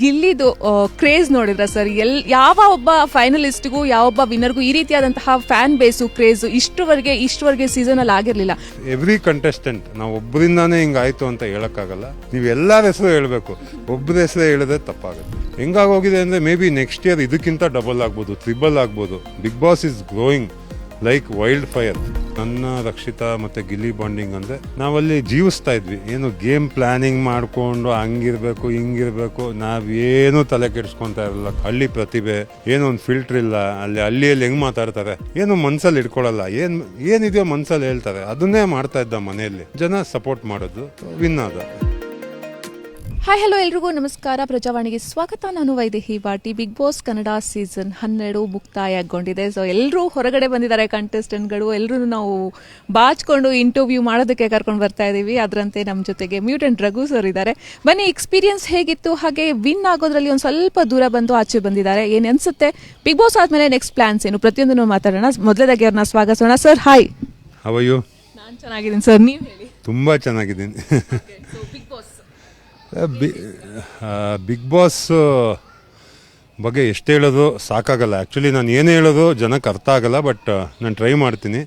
ಗಿಲ್ಲಿದು craze ನೋಡಿದ್ರ sir ಎಲ್, ಯಾವ ಒಬ್ಬ ಫೈನಲಿಸ್ಟ್ಗೂ ಯಾವೊಬ್ಬ ವಿನ್ನರ್ಗೂ ಈ ರೀತಿಯಾದಂತಹ ಫ್ಯಾನ್ ಬೇಸು ಕ್ರೇಜ್ ಇಷ್ಟವರೆಗೆ ಇಷ್ಟವರೆಗೆ ಸೀಸನ್ ಅಲ್ಲಿ ಆಗಿರ್ಲಿಲ್ಲ. ಎವ್ರಿ ಕಂಟೆಸ್ಟೆಂಟ್ ನಾವು ಒಬ್ಬರಿಂದಾನೇ ಹಿಂಗಾಯ್ತು ಅಂತ ಹೇಳಕ್ಕಾಗಲ್ಲ. ನೀವು ಎಲ್ಲರ ಹೆಸರು ಹೇಳಬೇಕು. ಒಬ್ಬರ ಹೆಸರು ಹೇಳಿದ್ರೆ ತಪ್ಪಾಗುತ್ತೆ. ಹೆಂಗಾಗೋಗಿದೆ ಅಂದ್ರೆ ಮೇ ಬಿ ನೆಕ್ಸ್ಟ್ ಇಯರ್ ಇದಕ್ಕಿಂತ ಡಬಲ್ ಆಗ್ಬೋದು ತ್ರಿಬಲ್ ಆಗ್ಬೋದು. Bigg Boss is growing like wildfire ನನ್ನ ರಕ್ಷಿತಾ ಮತ್ತೆ ಗಿಲ್ಲಿ ಬಾಂಡಿಂಗ್ ಅಂದ್ರೆ ನಾವಲ್ಲಿ ಜೀವಿಸ್ತಾ ಇದ್ವಿ. ಏನು ಗೇಮ್ ಪ್ಲಾನಿಂಗ್ ಮಾಡ್ಕೊಂಡು ಹಂಗಿರ್ಬೇಕು, ಹಿಂಗಿರಬೇಕು, ನಾವೇನು ತಲೆ ಕೆಡಿಸ್ಕೊತಾ ಇರಲ್ಲ. ಹಳ್ಳಿ ಪ್ರತಿಭೆ, ಏನೋ ಒಂದು ಫಿಲ್ಟರ್ ಇಲ್ಲ. ಅಲ್ಲಿ ಹಳ್ಳಿಯಲ್ಲಿ ಹೆಂಗೆ ಮಾತಾಡ್ತಾರೆ? ಏನು ಮನ್ಸಲ್ಲಿ ಇಟ್ಕೊಳ್ಳಲ್ಲ. ಏನು, ಏನಿದೆಯೋ ಮನ್ಸಲ್ಲಿ ಹೇಳ್ತಾರೆ. ಅದನ್ನೇ ಮಾಡ್ತಾ ಇದ್ದ ಮನೆಯಲ್ಲಿ. ಜನ ಸಪೋರ್ಟ್ ಮಾಡೋದು ವಿನ್ ಆದ. ಹಾಯ್ ಹಲೋ ಎಲ್ರಿಗೂ. ನಮಸ್ಕಾರ. ಪ್ರಜಾವಾಣಿಗೆ ಸ್ವಾಗತ. ನಾನು Vaidehi Bhati Bigg Boss Kannada season ಹನ್ನೆರಡು ಮುಕ್ತಾಯಗೊಂಡಿದೆ. ಸೊ ಎಲ್ಲರೂ ಹೊರಗಡೆ ಬಂದಿದ್ದಾರೆ ಕಂಟೆಸ್ಟೆಂಟ್ಗಳು ಎಲ್ಲರೂ ನಾವು ಬಾಚ್ಕೊಂಡು ಇಂಟರ್ವ್ಯೂ ಮಾಡೋದಕ್ಕೆ ಕರ್ಕೊಂಡು ಬರ್ತಾ ಇದ್ದೀವಿ ಅದರಂತೆ ನಮ್ಮ ಜೊತೆಗೆ ಮ್ಯೂಟ್ ಆ್ಯಂಡ್ ರಘು ಸರ್ ಇದ್ದಾರೆ. ಬನ್ನಿ ಎಕ್ಸ್ಪೀರಿಯನ್ಸ್ ಹೇಗಿತ್ತು? ಹಾಗೆ ವಿನ್ ಆಗೋದ್ರಲ್ಲಿ ಒಂದು ಸ್ವಲ್ಪ ದೂರ ಬಂದು ಆಚೆ ಬಂದಿದ್ದಾರೆ. ಏನು ಅನಿಸುತ್ತೆ? ಬಿಗ್ ಬಾಸ್ ಆದಮೇಲೆ ನೆಕ್ಸ್ಟ್ ಪ್ಲಾನ್ಸ್ ಏನು? ಪ್ರತಿಯೊಂದನ್ನು ಮಾತಾಡೋಣ. ಮೊದಲದಾಗಿ ಅವ್ರನ್ನ ಸ್ವಾಗತಿಸೋಣ ಸರ್ ಹಾಯ್ ಅವಯ್ಯು ನಾನು ಚೆನ್ನಾಗಿದ್ದೀನಿ ಸರ್ ನೀವು ಹೇಳಿ. ತುಂಬ ಚೆನ್ನಾಗಿದ್ದೀನಿ. ಬಿಗ್ ಬಾಸ್ ಬಗ್ಗೆ ಎಷ್ಟು ಹೇಳೋದು ಸಾಕಾಗಲ್ಲ. ಆ್ಯಕ್ಚುಲಿ ನಾನು ಏನು ಹೇಳೋದು ಜನಕ್ಕೆ ಅರ್ಥ ಆಗಲ್ಲ ಬಟ್ ನಾನು ಟ್ರೈ ಮಾಡ್ತೀನಿ.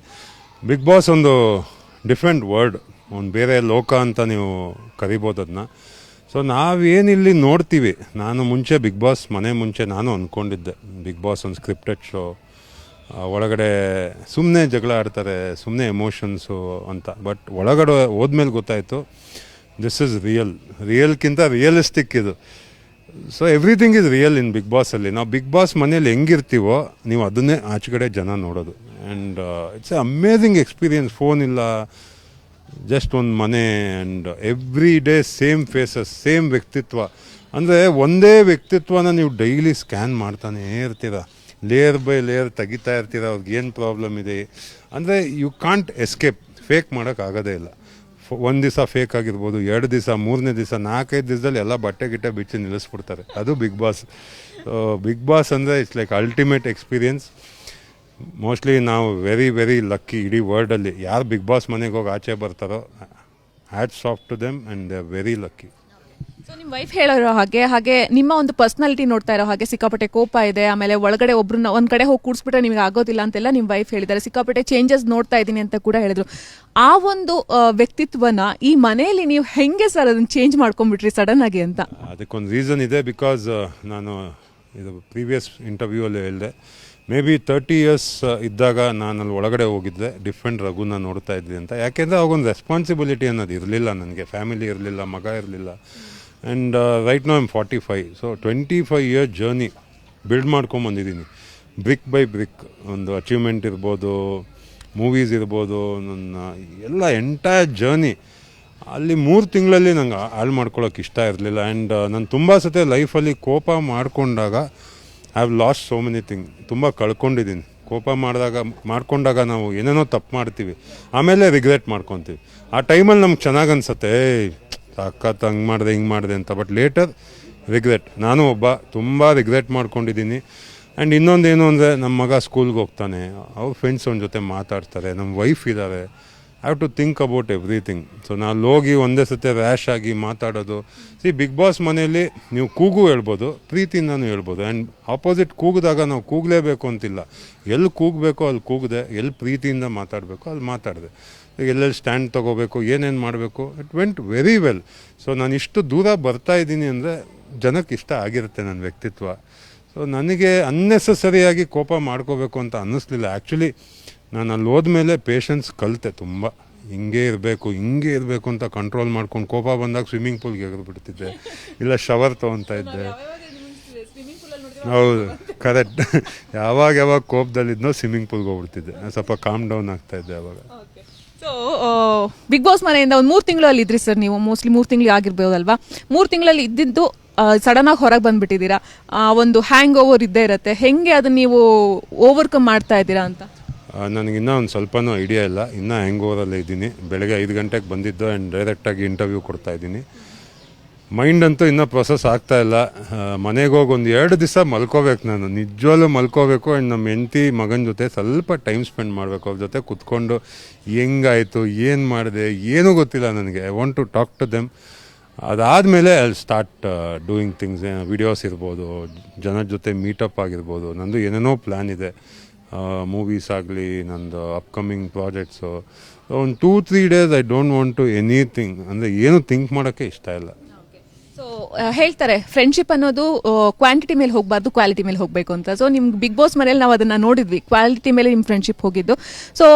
ಬಿಗ್ ಬಾಸ್ ಒಂದು ಡಿಫ್ರೆಂಟ್ ವರ್ಡ್ ಒಂದು ಬೇರೆ ಲೋಕ ಅಂತ ನೀವು ಕರಿಬೋದು ಅದನ್ನ ಸೊ ನಾವೇನಿಲ್ಲಿ ನೋಡ್ತೀವಿ, ನಾನು ಮುಂಚೆ ಬಿಗ್ ಬಾಸ್ ಮನೆ ಮುಂಚೆ ನಾನು ಅಂದ್ಕೊಂಡಿದ್ದೆ ಬಿಗ್ ಬಾಸ್ ಒಂದು ಸ್ಕ್ರಿಪ್ಟೆಡ್ ಶೋ ಒಳಗಡೆ ಸುಮ್ಮನೆ ಜಗಳ ಆಡ್ತಾರೆ ಸುಮ್ಮನೆ ಎಮೋಷನ್ಸು ಅಂತ. ಬಟ್ ಒಳಗಡೆ ಹೋದ್ಮೇಲೆ ಗೊತ್ತಾಯಿತು ದಿಸ್ ಇಸ್ ರಿಯಲ್ ರಿಯಲ್ಕ್ಕಿಂತ ರಿಯಲಿಸ್ಟಿಕ್ ಇದು. So everything is real in Bigg ಬಾಸಲ್ಲಿ ನಾವು ಬಿಗ್ ಬಾಸ್ ಮನೇಲಿ ಹೆಂಗಿರ್ತೀವೋ, ನೀವು ಅದನ್ನೇ ಆಚೆಗಡೆ ಜನ ನೋಡೋದು. And it's a amazing experience phone ಇಲ್ಲ ಜಸ್ಟ್ ಒಂದು ಮನೆ and every day same faces same ವ್ಯಕ್ತಿತ್ವ. ಅಂದರೆ ಒಂದೇ ವ್ಯಕ್ತಿತ್ವನ ನೀವು ಡೈಲಿ ಸ್ಕ್ಯಾನ್ ಮಾಡ್ತಾನೆ ಇರ್ತೀರ. ಲೇಯರ್ ಬೈ ಲೇಯರ್ ತೆಗಿತಾ ಇರ್ತೀರ, ಅವ್ರಿಗೆ ಏನು ಪ್ರಾಬ್ಲಮ್ ಇದೆ. ಅಂದರೆ ಯು ಕಾಂಟ್ ಎಸ್ಕೇಪ್ ಫೇಕ್ ಮಾಡೋಕ್ಕಾಗೋದೇ ಇಲ್ಲ. ಒಂದು ದಿವಸ ಫೇಕ್ ಆಗಿರ್ಬೋದು, ಎರಡು ದಿವಸ, ಮೂರನೇ ದಿವಸ, ನಾಲ್ಕೈದು ದಿವಸದಲ್ಲಿ ಎಲ್ಲ ಬಟ್ಟೆ ಗಿಟ್ಟೆ ಬಿಚ್ಚಿ ನಿಲ್ಲಿಸ್ಬಿಡ್ತಾರೆ. ಅದು ಬಿಗ್ ಬಾಸ್. ಬಿಗ್ ಬಾಸ್ ಅಂದರೆ it's like ultimate experience mostly ನಾವು ವೆರಿ ವೆರಿ ಲಕ್ಕಿ ಇಡೀ ವರ್ಲ್ಡಲ್ಲಿ ಯಾರು ಬಿಗ್ ಬಾಸ್ ಮನೆಗೆ ಹೋಗಿ ಆಚೆ ಬರ್ತಾರೋ hats soft to them and they very lucky so ನಿಮ್ಮ ವೈಫ್ ಹೇಳಿರೋ ಹಾಗೆ ಹಾಗೆ ನಿಮ್ಮ ಒಂದು ಪರ್ಸನಾಲಿಟಿ ನೋಡ್ತಾ ಇರೋ ಹಾಗೆ ಸಿಕ್ಕಾಪಟ್ಟೆ ಕೋಪ ಇದೆ, ಆಮೇಲೆ ಒಳಗಡೆ ಒಬ್ರನ್ನ ಒಂದ್ ಕಡೆ ಹೋಗಿ ಕೂಡಿಸ್ಬಿಟ್ರೆ ನಿಮಗೆ ಆಗೋದಿಲ್ಲ ಅಂತೆಲ್ಲ ನಿಮ್ಮ ವೈಫ್ ಹೇಳಿದ್ದಾರೆ. ಸಿಕ್ಕಾಪಟ್ಟೆ ಚೇಂಜಸ್ ನೋಡ್ತಾ ಇದ್ದೀನಿ ಅಂತ ಕೂಡ ಹೇಳಿದ್ರು. ಆ ಒಂದು ವ್ಯಕ್ತಿತ್ವನ ಈ ಮನೆಯಲ್ಲಿ ನೀವು ಹೆಂಗೆ ಸರ್ ಅದನ್ನ ಚೇಂಜ್ ಮಾಡ್ಕೊಂಡ್ಬಿಟ್ರಿ ಸಡನ್ ಆಗಿ ಅಂತ? ಅದಕ್ಕೊಂದು ರೀಸನ್ ಇದೆ ಬಿಕಾಸ್ ನಾನು ಇದು ಪ್ರೀವಿಯಸ್ ಇಂಟರ್ವ್ಯೂವಲ್ಲಿ ಹೇಳಿದೆ. ಮೇ ಬಿ ತರ್ಟಿ ಇಯರ್ಸ್ ಇದ್ದಾಗ ನಾನು ಅಲ್ಲಿ ಒಳಗಡೆ ಹೋಗಿದ್ದೆ ಡಿಫ್ರೆಂಟ್ ರಘುನ ನೋಡ್ತಾ ಇದ್ದೆ ಅಂತ. ಯಾಕೆಂದರೆ ಅವಾಗೊಂದು ರೆಸ್ಪಾನ್ಸಿಬಿಲಿಟಿ ಅನ್ನೋದು ಇರಲಿಲ್ಲ ನನಗೆ. ಫ್ಯಾಮಿಲಿ ಇರಲಿಲ್ಲ, ಮಗ ಇರಲಿಲ್ಲ. And right now I'm forty five so twenty five year journey build ಮಾಡ್ಕೊಂಬಂದಿದ್ದೀನಿ brick by brick ಒಂದು ಅಚೀವ್ಮೆಂಟ್ ಇರ್ಬೋದು ಮೂವೀಸ್ ಇರ್ಬೋದು, ನನ್ನ ಎಲ್ಲ ಎಂಟೈರ್ ಜರ್ನಿ ಅಲ್ಲಿ ಮೂರು ತಿಂಗಳಲ್ಲಿ ನಂಗೆ ಹಾಳು ಮಾಡ್ಕೊಳ್ಳೋಕೆ ಇಷ್ಟ ಇರಲಿಲ್ಲ. ಆ್ಯಂಡ್ ನಾನು ತುಂಬ ಸತಿ ಲೈಫಲ್ಲಿ ಕೋಪ ಮಾಡಿಕೊಂಡಾಗ I have lost so many thing ತುಂಬ ಕಳ್ಕೊಂಡಿದ್ದೀನಿ. ಕೋಪ ಮಾಡಿದಾಗ, ಮಾಡ್ಕೊಂಡಾಗ ನಾವು ಏನೇನೋ ತಪ್ಪು ಮಾಡ್ತೀವಿ. ಆಮೇಲೆ ರಿಗ್ರೆಟ್ ಮಾಡ್ಕೊತೀವಿ. ಆ ಟೈಮಲ್ಲಿ ನಮ್ಗೆ ಚೆನ್ನಾಗಿ ಅನ್ಸುತ್ತೆ ಸಖತ್ ಹಂಗೆ ಮಾಡಿದೆ, ಹಿಂಗೆ ಮಾಡಿದೆ ಅಂತ. ಬಟ್ ಲೇಟರ್ ರಿಗ್ರೆಟ್ ನಾನು ಒಬ್ಬ ತುಂಬ ರಿಗ್ರೆಟ್ ಮಾಡ್ಕೊಂಡಿದ್ದೀನಿ. ಆ್ಯಂಡ್ ಇನ್ನೊಂದು ಏನು ಅಂದರೆ ನಮ್ಮ ಮಗ ಸ್ಕೂಲ್ಗೆ ಹೋಗ್ತಾನೆ. ಅವ್ರ ಫ್ರೆಂಡ್ಸ್ ಅವ್ನ ಜೊತೆ ಮಾತಾಡ್ತಾರೆ. ನಮ್ಮ ವೈಫ್ ಇದ್ದಾರೆ have to think about everything so ನಾನು ಹೋಗಿ ಒಂದೇ ಸತಿ ರ್ಯಾಶ್ ಆಗಿ ಮಾತಾಡೋದು. ಸಿ ಬಿಗ್ ಬಾಸ್ ಮನೆಯಲ್ಲಿ ನೀವು ಕೂಗು ಹೇಳ್ಬೋದು, ಪ್ರೀತಿಯಿಂದನೂ ಹೇಳ್ಬೋದು. ಆ್ಯಂಡ್ ಆಪೋಸಿಟ್ ಕೂಗಿದಾಗ ನಾವು ಕೂಗಲೇಬೇಕು ಅಂತಿಲ್ಲ. ಎಲ್ಲಿ ಕೂಗಬೇಕೋ ಅಲ್ಲಿ ಕೂಗಿದೆ ಎಲ್ಲಿ ಪ್ರೀತಿಯಿಂದ ಮಾತಾಡಬೇಕೋ ಅಲ್ಲಿ ಮಾತಾಡಿದೆ. ಎಲ್ಲೆಲ್ಲಿ ಸ್ಟ್ಯಾಂಡ್ ತೊಗೋಬೇಕು ಏನೇನು ಮಾಡಬೇಕು it went very well so ನಾನು ಇಷ್ಟು ದೂರ ಬರ್ತಾ ಇದ್ದೀನಿ ಅಂದರೆ ಜನಕ್ಕೆ ಇಷ್ಟ ಆಗಿರುತ್ತೆ ನನ್ನ ವ್ಯಕ್ತಿತ್ವ. ಸೊ ನನಗೆ ಅನ್ನೆಸಸರಿಯಾಗಿ ಕೋಪ ಮಾಡ್ಕೋಬೇಕು ಅಂತ ಅನ್ನಿಸ್ಲಿಲ್ಲ. ಆ್ಯಕ್ಚುಲಿ ನಾನು ಅಲ್ಲಿ ಹೋದ್ಮೇಲೆ ಪೇಷನ್ಸ್ ಕಲಿತೆ ತುಂಬ. ಹಿಂಗೆ ಇರಬೇಕು ಹಿಂಗೆ ಇರಬೇಕು ಅಂತ ಕಂಟ್ರೋಲ್ ಮಾಡ್ಕೊಂಡು ಕೋಪ ಬಂದಾಗ ಸ್ವಿಮ್ಮಿಂಗ್ ಪೂಲ್ಗೆ ಬಿಡ್ತಿದ್ದೆ ಇಲ್ಲ ಶವರ್ ತೊಗೊತಾ ಇದ್ದೆ. ಹೌದು ಕರೆಕ್ಟ್ ಯಾವಾಗ ಯಾವಾಗ ಕೋಪದಲ್ಲಿದ್ನೋ ಸ್ವಿಮ್ಮಿಂಗ್ ಪೂಲ್ಗೆ ಹೋಗ್ಬಿಡ್ತಿದ್ದೆ. ಸ್ವಲ್ಪ ಕಾಮ್ ಡೌನ್ ಆಗ್ತಾಯಿದ್ದೆ ಅವಾಗ. ಸೊ ಬಿಗ್ ಬಾಸ್ ಮನೆಯಿಂದ ಒಂದು ಮೂರು ತಿಂಗಳು ಅಲ್ಲಿ ಇದ್ರಿ ಸರ್ ನೀವು. ಮೋಸ್ಟ್ಲಿ ಮೂರು ತಿಂಗಳು ಆಗಿರ್ಬೋದಲ್ವಾ? ಮೂರು ತಿಂಗಳಲ್ಲಿ ಇದ್ದಿದ್ದು ಸಡನ್ ಆಗಿ ಹೊರಗೆ ಬಂದ್ಬಿಟ್ಟಿದ್ದೀರಾ? ಒಂದು ಹ್ಯಾಂಗ್ ಓವರ್ ಇದ್ದೇ ಇರುತ್ತೆ. ಹೆಂಗೆ ಅದನ್ನ ನೀವು ಓವರ್ಕಮ್ ಮಾಡ್ತಾ ಇದ್ದೀರಾ ಅಂತ? ನನಗಿನ್ನೂ ಒಂದು ಸ್ವಲ್ಪನೂ ಐಡಿಯಾ ಇಲ್ಲ. ಇನ್ನೂ ಹ್ಯಾಂಗ್ ಓವರಲ್ಲೇ ಇದ್ದೀನಿ. ಬೆಳಗ್ಗೆ ಐದು ಗಂಟೆಗೆ ಬಂದಿದ್ದು ಆ್ಯಂಡ್ ಡೈರೆಕ್ಟಾಗಿ ಇಂಟರ್ವ್ಯೂ ಕೊಡ್ತಾ ಇದ್ದೀನಿ. ಮೈಂಡ್ ಅಂತೂ ಇನ್ನೂ ಪ್ರೊಸೆಸ್ ಆಗ್ತಾ ಇಲ್ಲ. ಮನೆಗೆ ಹೋಗಿ ಒಂದು ಎರಡು ದಿವಸ ಮಲ್ಕೋಬೇಕು ನಾನು. ನಿಜವಾಗ್ಲೂ ಮಲ್ಕೋಬೇಕು. ಆ್ಯಂಡ್ ನಮ್ಮ ಹೆಂಡತಿ ಮಗನ ಜೊತೆ ಸ್ವಲ್ಪ ಟೈಮ್ ಸ್ಪೆಂಡ್ ಮಾಡಬೇಕು. ಅವ್ರ ಜೊತೆ ಕುತ್ಕೊಂಡು ಹೆಂಗಾಯಿತು, ಏನು ಮಾಡಿದೆ, ಏನೂ ಗೊತ್ತಿಲ್ಲ ನನಗೆ. I want to talk to them ಅದಾದಮೇಲೆ ಅಲ್ಲಿ ಸ್ಟಾರ್ಟ್ ಡೂಯಿಂಗ್ ಥಿಂಗ್ಸ್ ವಿಡಿಯೋಸ್ ಇರ್ಬೋದು ಜನರ ಜೊತೆ ಮೀಟಪ್ ಆಗಿರ್ಬೋದು. ನಂದು ಏನೇನೋ ಪ್ಲ್ಯಾನ್ ಇದೆ. ಮೂವೀಸ್ ಆಗಲಿ, ನಂದು ಅಪ್ಕಮಿಂಗ್ ಪ್ರಾಜೆಕ್ಟ್ಸು ಒಂದು two three days I don't want to anything ಅಂದರೆ ಏನು ಥಿಂಕ್ ಮಾಡೋಕ್ಕೆ ಇಷ್ಟ ಇಲ್ಲ. ಹೇಳ್ತಾರೆ ಫ್ರೆಂಡ್ಶಿಪ್ ಅನ್ನೋದು ಕ್ವಾಂಟಿಟಿ ಮೇಲೆ ಹೋಗಬಾರ್ದು ಕ್ವಾಲಿಟಿ ಮೇಲೆ ಹೋಗಬೇಕು ಅಂತ. ಸೊ ನಿಮ್ಗೆ ಬಿಗ್ ಬಾಸ್ ಮನೇಲಿ ನಾವು ಅದನ್ನು ನೋಡಿದ್ವಿ. ಕ್ವಾಲಿಟಿ ಮೇಲೆ ನಿಮ್ಮ ಫ್ರೆಂಡ್ಶಿಪ್ ಹೋಗಿದ್ದು. ಸೊ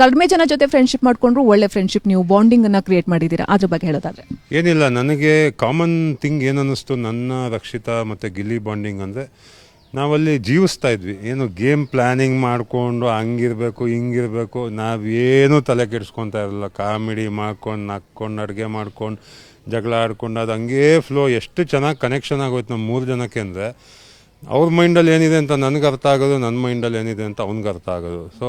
ಕಡಿಮೆ ಜನ ಜೊತೆ ಫ್ರೆಂಡ್ಶಿಪ್ ಮಾಡಿಕೊಂಡ್ರು ಒಳ್ಳೆ ಫ್ರೆಂಡ್ಶಿಪ್ ನೀವು ಬಾಂಡಿಂಗ್ ಅನ್ನ ಕ್ರಿಯೇಟ್ ಮಾಡಿದ್ದೀರಾ? ಅದ್ರ ಬಗ್ಗೆ ಹೇಳೋದಾದ್ರೆ. ಏನಿಲ್ಲ, ನನಗೆ ಕಾಮನ್ ಥಿಂಗ್ ಏನನ್ನಿಸ್ತು, ನನ್ನ ರಕ್ಷಿತಾ ಮತ್ತು ಗಿಲ್ಲಿ ಬಾಂಡಿಂಗ್ ಅಂದರೆ ನಾವಲ್ಲಿ ಜೀವಿಸ್ತಾ ಇದ್ವಿ. ಏನು ಗೇಮ್ ಪ್ಲ್ಯಾನಿಂಗ್ ಮಾಡಿಕೊಂಡು ಹಂಗಿರಬೇಕು, ಹಿಂಗಿರಬೇಕು, ನಾವೇನು ತಲೆ ಕೆಡಿಸ್ಕೊತಾ ಇರಲಿಲ್ಲ. ಕಾಮಿಡಿ ಮಾಡ್ಕೊಂಡು, ನಕ್ಕೊಂಡು, ಅಡುಗೆ ಮಾಡ್ಕೊಂಡು, ಜಗಳ ಆಡ್ಕೊಂಡು, ಅದು ಹಂಗೇ ಫ್ಲೋ ಎಷ್ಟು ಚೆನ್ನಾಗಿ ಕನೆಕ್ಷನ್ ಆಗೋಯ್ತು ನಮ್ಮ ಮೂರು ಜನಕ್ಕೆ ಅಂದರೆ, ಅವ್ರ ಮೈಂಡಲ್ಲಿ ಏನಿದೆ ಅಂತ ನನಗೆ ಅರ್ಥ ಆಗೋದು ನನ್ನ ಮೈಂಡಲ್ಲಿ ಏನಿದೆ ಅಂತ ಅವ್ನಿಗೆ ಅರ್ಥ ಆಗೋದು. ಸೊ